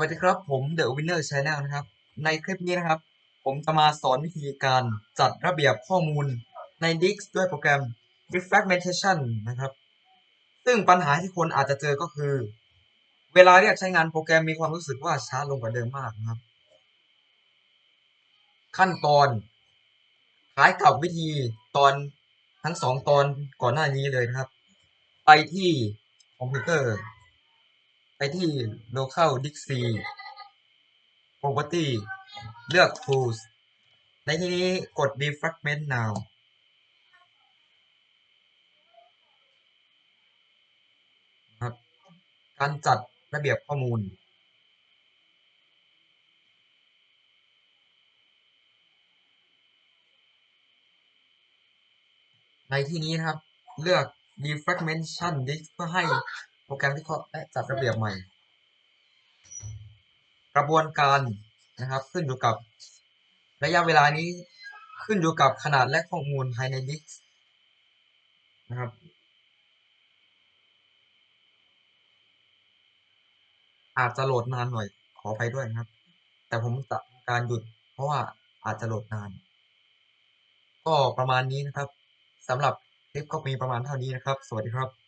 วัสดีครับผม The Winner Channel นะครับ ในคลิปนี้นะครับ ผมจะมาสอนวิธีการจัดระเบียบข้อมูลใน Dix ด้วยโปรแกรม Refragmentation นะครับ ซึ่งปัญหาที่คนอาจจะเจอก็คือ เวลาเรียกใช้งานโปรแกรมมีความรู้สึกว่าช้าลงกว่าเดิมมากนะครับ ขั้นตอนคล้ายกับวิธีตอนทั้งสองตอนก่อนหน้านี้เลยนะครับ ไปที่คอมพิวเตอร์ ไปที่ local dixie property เลือก tools ในที่นี้กด defragment now ครับการจัดระเบียบข้อมูล ในที่นี้นะครับ เลือก defragmentation disk เพื่อให้ โปรแกรมวิเคราะห์และจัดระเบียบใหม่ กระบวนการนะครับขึ้นอยู่กับระยะเวลานี้ขึ้นอยู่กับขนาดและข้อมูลภายในดิสก์นะครับอาจจะโหลดนานหน่อยขอไปด้วยนะครับ แต่ผมจะการหยุดเพราะว่าอาจจะโหลดนาน ก็ประมาณนี้นะครับสำหรับคลิปก็มีประมาณเท่านี้นะครับ สวัสดีครับ